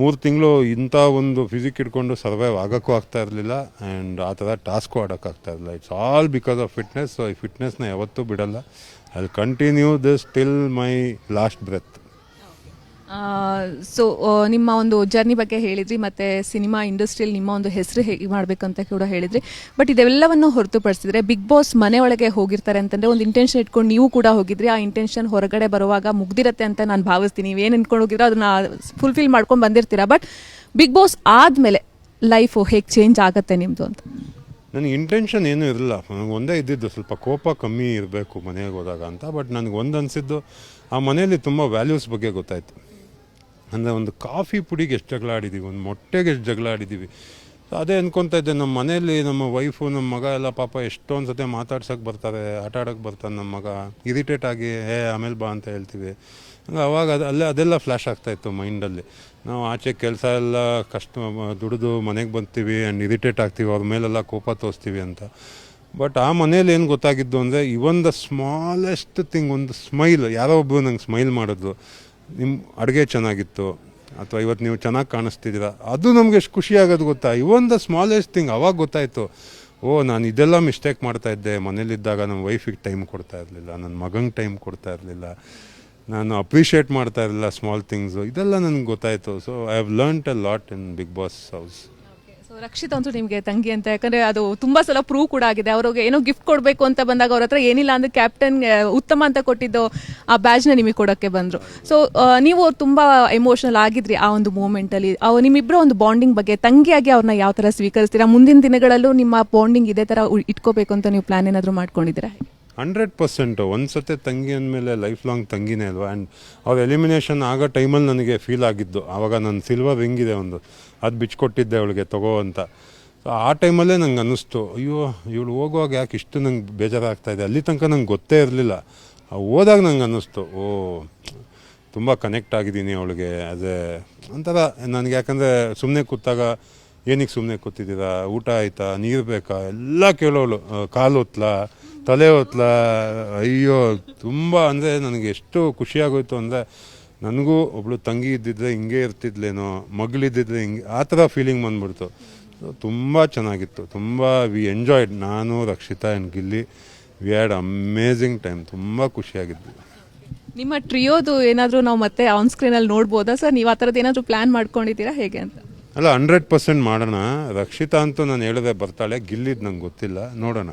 ಮೂರು ತಿಂಗಳು ಇಂಥ ಒಂದು ಫಿಸಿಕ್ ಇಟ್ಕೊಂಡು ಸರ್ವೈವ್ ಆಗೋಕ್ಕೂ ಆಗ್ತಾ ಇರಲಿಲ್ಲ. ಆ್ಯಂಡ್ ಆ ಥರ ಟಾಸ್ಕು ಆಡೋಕ್ಕಾಗ್ತಾ ಇರಲಿಲ್ಲ. It's all because of fitness so ಈ ಫಿಟ್ನೆಸ್ನ ಯಾವತ್ತೂ ಬಿಡಲ್ಲ. I continue this till my last breath so ನಿಮ್ಮ ಒಂದು ಜರ್ನಿ ಬಗ್ಗೆ ಹೇಳಿದ್ರಿ, ಮತ್ತೆ ಸಿನಿಮಾ ಇಂಡಸ್ಟ್ರಿಯಲ್ಲಿ ನಿಮ್ಮ ಒಂದು ಹೆಸರು ಹೇಗೆ ಮಾಡಬೇಕಂತ ಕೂಡ ಹೇಳಿದ್ರಿ. ಬಟ್ ಇದೆಲ್ಲವನ್ನು ಹೊರತುಪಡಿಸಿದ್ರೆ ಬಿಗ್ ಬಾಸ್ ಮನೆ ಒಳಗೆ ಹೋಗಿರ್ತಾರೆ ಅಂತಂದ್ರೆ ಒಂದು ಇಂಟೆನ್ಷನ್ ಇಟ್ಕೊಂಡು ನೀವು ಕೂಡ ಹೋಗಿದ್ರಿ ಆ ಇಂಟೆನ್ಷನ್ ಹೊರಗಡೆ ಬರುವಾಗ ಮುಗ್ದಿರತ್ತೆ ಅಂತ ನಾನು ಭಾವಿಸ್ತೀನಿ. ನೀವು ಏನು ಅನ್ಕೊಂಡು ಹೋಗಿದ್ರೆ ಅದನ್ನ ಫುಲ್ಫಿಲ್ ಮಾಡ್ಕೊಂಡು ಬಂದಿರ್ತೀರಾ. ಬಟ್ ಬಿಗ್ ಬಾಸ್ ಆದಮೇಲೆ ಲೈಫು ಹೇಗೆ ಚೇಂಜ್ ಆಗುತ್ತೆ ನಿಮ್ಮದು ಅಂತ? ನನಗೆ ಇಂಟೆನ್ಷನ್ ಏನೂ ಇರಲಿಲ್ಲ. ನನಗೆ ಒಂದೇ ಇದ್ದಿದ್ದು ಸ್ವಲ್ಪ ಕೋಪ ಕಮ್ಮಿ ಇರಬೇಕು ಮನೆಗೆ ಹೋದಾಗ ಅಂತ. ಬಟ್ ನನಗೆ ಒಂದು ಅನಿಸಿದ್ದು, ಆ ಮನೆಯಲ್ಲಿ ತುಂಬ ವ್ಯಾಲ್ಯೂಸ್ ಬಗ್ಗೆ ಗೊತ್ತಾಯಿತು. ಅಂದರೆ ಒಂದು ಕಾಫಿ ಪುಡಿಗೆ ಎಷ್ಟು ಜಗಳ ಆಡಿದ್ದೀವಿ ಒಂದು ಮೊಟ್ಟೆಗೆ ಎಷ್ಟು ಜಗಳ ಆಡಿದ್ದೀವಿ ಅದೇ ಅನ್ಕೊತಾ ಇದ್ದೆ ನಮ್ಮ ಮನೆಯಲ್ಲಿ ನಮ್ಮ ವೈಫು ನಮ್ಮ ಮಗ ಎಲ್ಲ ಪಾಪ ಎಷ್ಟೊಂದು ಸತಿ ಮಾತಾಡ್ಸೋಕೆ ಬರ್ತಾರೆ, ಆಟ ಆಡೋಕ್ಕೆ ಬರ್ತಾನೆ ನಮ್ಮ ಮಗ. ಇರಿಟೇಟ್ ಆಗಿ, ಹೇ, ಆಮೇಲೆ ಬಾ ಅಂತ ಹೇಳ್ತೀವಿ. ಹಂಗೆ ಅವಾಗ ಅದು, ಅಲ್ಲೇ, ಅದೆಲ್ಲ ಫ್ಲ್ಯಾಶ್ ಆಗ್ತಾಯಿತ್ತು ಮೈಂಡಲ್ಲಿ ನಾವು ಆಚೆ ಕೆಲಸ ಎಲ್ಲ ಕಷ್ಟ, ದುಡಿದು ಮನೆಗೆ ಬರ್ತೀವಿ ಆ್ಯಂಡ್ ಇರಿಟೇಟ್ ಆಗ್ತೀವಿ, ಅವ್ರ ಮೇಲೆಲ್ಲ ಕೋಪ ತೋರಿಸ್ತೀವಿ ಅಂತ. ಬಟ್ ಆ ಮನೇಲಿ ಏನು ಗೊತ್ತಾಗಿದ್ದು ಅಂದರೆ ಇವನ್ ದ ಸ್ಮಾಲೆಸ್ಟ್ ಥಿಂಗ್ ಒಂದು ಸ್ಮೈಲ್ ಯಾರೋ ಒಬ್ಬರು ನಂಗೆ ಸ್ಮೈಲ್ ಮಾಡಿದ್ರು. ನಿಮ್ಮ ಅಡುಗೆ ಚೆನ್ನಾಗಿತ್ತು ಅಥವಾ ಇವತ್ತು ನೀವು ಚೆನ್ನಾಗಿ ಕಾಣಿಸ್ತಿದ್ದೀರ, ಅದು ನಮಗೆ ಎಷ್ಟು ಖುಷಿಯಾಗೋದು ಗೊತ್ತಾ? ಇವನ್ ದ ಸ್ಮಾಲೆಸ್ಟ್ ಥಿಂಗ್ ಅವಾಗ ಗೊತ್ತಾಯಿತು. ಓ, ನಾನು ಇದೆಲ್ಲ ಮಿಸ್ಟೇಕ್ ಮಾಡ್ತಾ ಇದ್ದೆ. ಮನೇಲಿದ್ದಾಗ ನಮ್ಮ ವೈಫಿಗೆ ಟೈಮ್ ಕೊಡ್ತಾ ಇರಲಿಲ್ಲ ನನ್ನ ಮಗಂಗೆ ಟೈಮ್ ಕೊಡ್ತಾ ಇರಲಿಲ್ಲ, ನಾನು ಅಪ್ರಿಷಿಯೇಟ್ ಮಾಡ್ತಾ ಇರಲಿಲ್ಲ ಸ್ಮಾಲ್ ಥಿಂಗ್ಸು ಇದೆಲ್ಲ ನನಗೆ ಗೊತ್ತಾಯಿತು. So I have learnt a lot in Bigg Boss house so Rakshith ಅಂತೂ ನಿಮಗೆ ತಂಗಿ ಅಂತ, ಯಾಕಂದ್ರೆ ಅದು ತುಂಬಾ ಸಲ ಪ್ರೂವ್ ಕೂಡ ಆಗಿದೆ. ಅವ್ರಿಗೆ ಏನೋ ಗಿಫ್ಟ್ ಕೊಡಬೇಕು ಅಂತ ಬಂದಾಗ ಅವ್ರ ಏನಿಲ್ಲ ಅಂದ್ರೆ ಕ್ಯಾಪ್ಟನ್ ಉತ್ತಮ ಅಂತ ಕೊಟ್ಟಿದ್ದು ಆ ಬ್ಯಾಜ್ನ ನಿಮಗೆ ಕೊಡೋಕ್ಕೆ ಬಂದ್ರು. ಸೊ ನೀವು ತುಂಬಾ ಎಮೋಷನಲ್ ಆಗಿದ್ರಿ ಆ ಒಂದು ಮೂಮೆಂಟಲ್ಲಿ ಅವ್ ನಿಮ್ಮಿಬ್ಬರ ಒಂದು ಬಾಂಡಿಂಗ್ ಬಗ್ಗೆ, ತಂಗಿಯಾಗಿ ಅವ್ರನ್ನ ಯಾವ ತರ ಸ್ವೀಕರಿಸ್ತೀರಾ? ಮುಂದಿನ ದಿನಗಳಲ್ಲೂ ನಿಮ್ಮ ಬಾಂಡಿಂಗ್ ಇದೇ ಉ- ಇಟ್ಕೋಬೇಕು ಅಂತ ನೀವು ಪ್ಲಾನ್ ಏನಾದರೂ ಮಾಡ್ಕೊಂಡಿದ್ದೀರಾ? Hundred percent. ಒಂದು ಸತೆ ತಂಗಿ ಅಂದಮೇಲೆ ಲೈಫ್ ಲಾಂಗ್ ತಂಗಿನೇ ಅಲ್ವಾ? ಆ್ಯಂಡ್ ಅವ್ರ ಎಲಿಮಿನೇಷನ್ ಆಗೋ ಟೈಮಲ್ಲಿ ನನಗೆ ಫೀಲ್ ಆಗಿದ್ದು. ಆವಾಗ ನನ್ನ ಸಿಲ್ವರ್ ರಿಂಗ್ ಇದೆ ಒಂದು. ಅದು ಬಿಚ್ಚಿಕೊಟ್ಟಿದ್ದೆ ಅವಳಿಗೆ, ತಗೋ ಅಂತ. ಸೊ ಆ ಟೈಮಲ್ಲೇ ನಂಗೆ ಅನ್ನಿಸ್ತು, ಅಯ್ಯೋ, ಇವಳು ಹೋಗುವಾಗ ಯಾಕೆ ಇಷ್ಟು ನಂಗೆ ಬೇಜಾರಾಗ್ತಾ ಇದೆ? ಅಲ್ಲಿ ತನಕ ನಂಗೆ ಗೊತ್ತೇ ಇರಲಿಲ್ಲ. ಹೋದಾಗ ನಂಗೆ ಅನ್ನಿಸ್ತು, ಓ, ತುಂಬ ಕನೆಕ್ಟ್ ಆಗಿದ್ದೀನಿ ಅವಳಿಗೆ. ಎ ಒಂಥರ ನನಗೆ ಯಾಕಂದರೆ ಸುಮ್ಮನೆ ಕೂತಾಗ ಏನಕ್ಕೆ ಸುಮ್ಮನೆ ಕೂತಿದ್ದೀರಾ? ಊಟ ಆಯ್ತಾ? ನೀರು ಬೇಕಾ? ಎಲ್ಲ ಕೇಳೋಳು ಕಾಲು ಹೊತ್ಲಾ ತಲೆ ಹೊತ್ಲಾ ಅಯ್ಯೋ, ತುಂಬ ಅಂದರೆ ನನಗೆ ಎಷ್ಟು ಖುಷಿಯಾಗೋಯ್ತು ಅಂದರೆ ನನಗೂ ಒಬ್ಬಳು ತಂಗಿ ಇದ್ದಿದ್ರೆ ಹಿಂಗೆ ಇರ್ತಿದ್ಲೇನೋ, ಮಗಳಿದ್ದಿದ್ರೆ ಹಿಂಗೆ, ಆ ಥರ ಫೀಲಿಂಗ್ ಬಂದ್ಬಿಡ್ತು. ತುಂಬ ಚೆನ್ನಾಗಿತ್ತು. ತುಂಬ ವಿ ಎಂಜಾಯ್ಡ್ ನಾನು, Rakshitha and Gilli we had amazing time ತುಂಬ ಖುಷಿಯಾಗಿದ್ವಿ. ನಿಮ್ಮ ಟ್ರಿಯೋದು ಏನಾದರೂ ನಾವು ಮತ್ತೆ ಆನ್ ಸ್ಕ್ರೀನಲ್ಲಿ ನೋಡ್ಬೋದಾ? ಸರ್, ನೀವು ಆ ಥರದ್ದು ಏನಾದರೂ ಪ್ಲ್ಯಾನ್ ಮಾಡ್ಕೊಂಡಿದ್ದೀರಾ? ಹೇಗೆ ಅಂತ? ಅಲ್ಲ ಹಂಡ್ರೆಡ್ ಪರ್ಸೆಂಟ್ ಮಾಡೋಣ. ರಕ್ಷಿತಾ ಅಂತೂ ನಾನು ಹೇಳಿದೆ ಬರ್ತಾಳೆ. ಗಿಲ್ಲಿದ್ದು ನಂಗೆ ಗೊತ್ತಿಲ್ಲ. ನೋಡೋಣ.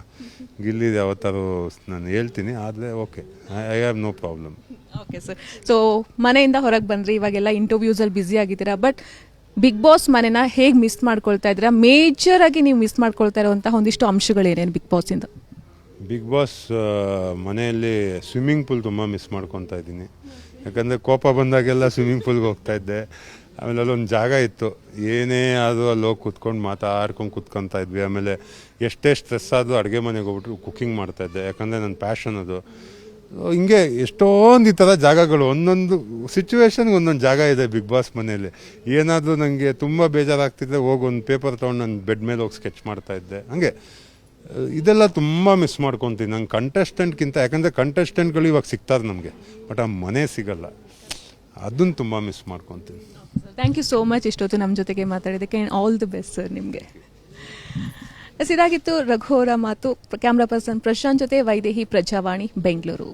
ಗಿಲ್ಲಿದ್ದು ಯಾವತ್ತಾರು ನಾನು ಹೇಳ್ತೀನಿ ಆದರೆ okay. I have no problem okay sir so ಮನೆಯಿಂದ ಹೊರಗೆ ಬಂದ್ರಿ ಇವಾಗೆಲ್ಲ ಇಂಟರ್ವ್ಯೂಸಲ್ಲಿ ಬ್ಯುಸಿ ಆಗಿದ್ದೀರಾ ಬಟ್ ಬಿಗ್ ಬಾಸ್ ಮನೆನ ಹೇಗೆ ಮಿಸ್ ಮಾಡ್ಕೊಳ್ತಾ ಇದ್ದೀರಾ? ಮೇಜರ್ ಆಗಿ ನೀವು ಮಿಸ್ ಮಾಡ್ಕೊಳ್ತಾ ಇರುವಂತಹ ಒಂದಿಷ್ಟು ಅಂಶಗಳೇನೇನು ಬಿಗ್ ಬಾಸಿಂದ ಬಿಗ್ ಬಾಸ್ ಮನೆಯಲ್ಲಿ ಸ್ವಿಮ್ಮಿಂಗ್ ಪೂಲ್ ತುಂಬ ಮಿಸ್ ಮಾಡ್ಕೊತಾ ಇದ್ದೀನಿ. ಯಾಕಂದರೆ ಕೋಪ ಬಂದಾಗೆಲ್ಲ ಸ್ವಿಮ್ಮಿಂಗ್ ಪೂಲ್ಗೆ ಹೋಗ್ತಾ ಇದ್ದೆ. ಆಮೇಲೆ ಅಲ್ಲೊಂದು ಜಾಗ ಇತ್ತು. ಏನೇ ಆದರೂ ಅಲ್ಲಿ ಹೋಗಿ ಕುತ್ಕೊಂಡು ಮಾತಾಡ್ಕೊಂಡು ಕುತ್ಕೊತಾ ಇದ್ವಿ. ಆಮೇಲೆ ಎಷ್ಟೇ ಸ್ಟ್ರೆಸ್ ಆದರೂ ಅಡುಗೆ ಮನೆಗೆ ಹೋಗ್ಬಿಟ್ಟು ಕುಕ್ಕಿಂಗ್ ಮಾಡ್ತಾ ಇದ್ದೆ. ಯಾಕಂದರೆ ನನ್ನ ಪ್ಯಾಷನ್ ಅದು. ಹಿಂಗೆ ಎಷ್ಟೊಂದು ಈ ಥರ ಜಾಗಗಳು, ಒಂದೊಂದು ಸಿಚುವೇಶನ್ಗೆ ಒಂದೊಂದು ಜಾಗ ಇದೆ ಬಿಗ್ ಬಾಸ್ ಮನೆಯಲ್ಲಿ. ಏನಾದರೂ ನನಗೆ ತುಂಬ ಬೇಜಾರಾಗ್ತಿದ್ರೆ ಹೋಗಿ ಒಂದು ಪೇಪರ್ ತೊಗೊಂಡು ನನ್ನ ಬೆಡ್ ಮೇಲೆ ಹೋಗಿ ಸ್ಕೆಚ್ ಮಾಡ್ತಾ ಇದ್ದೆ. ಹಂಗೆ, ಇದೆಲ್ಲ ತುಂಬ ಮಿಸ್ ಮಾಡ್ಕೊತೀನಿ. ನಂಗೆ ಕಂಟೆಸ್ಟೆಂಟ್ಗಿಂತ ಯಾಕಂದರೆ ಕಂಟೆಸ್ಟೆಂಟ್ಗಳು ಇವಾಗ ಸಿಗ್ತಾರೆ ನಮಗೆ ಬಟ್ ಆ ಮನೆ ಸಿಗಲ್ಲ. ಅದನ್ನು ತುಂಬ ಮಿಸ್ ಮಾಡ್ಕೊತೀನಿ. ಥ್ಯಾಂಕ್ ಯು ಸೋ ಮಚ್ ಇಷ್ಟೊತ್ತು ನಮ್ಮ ಜೊತೆಗೆ ಮಾತಾಡಿದ್ದಕ್ಕೆ ಆಲ್ ದಿ ಬೆಸ್ಟ್ ಸರ್ ನಿಮಗೆ. ಇದಾಗಿತ್ತು ರಘುವರ ಮಾತು. ಕ್ಯಾಮ್ರಾ ಪರ್ಸನ್ ಪ್ರಶಾಂತ್ ಜೊತೆ ವೈದೇಹಿ ಪ್ರಜಾವಾಣಿ ಬೆಂಗಳೂರು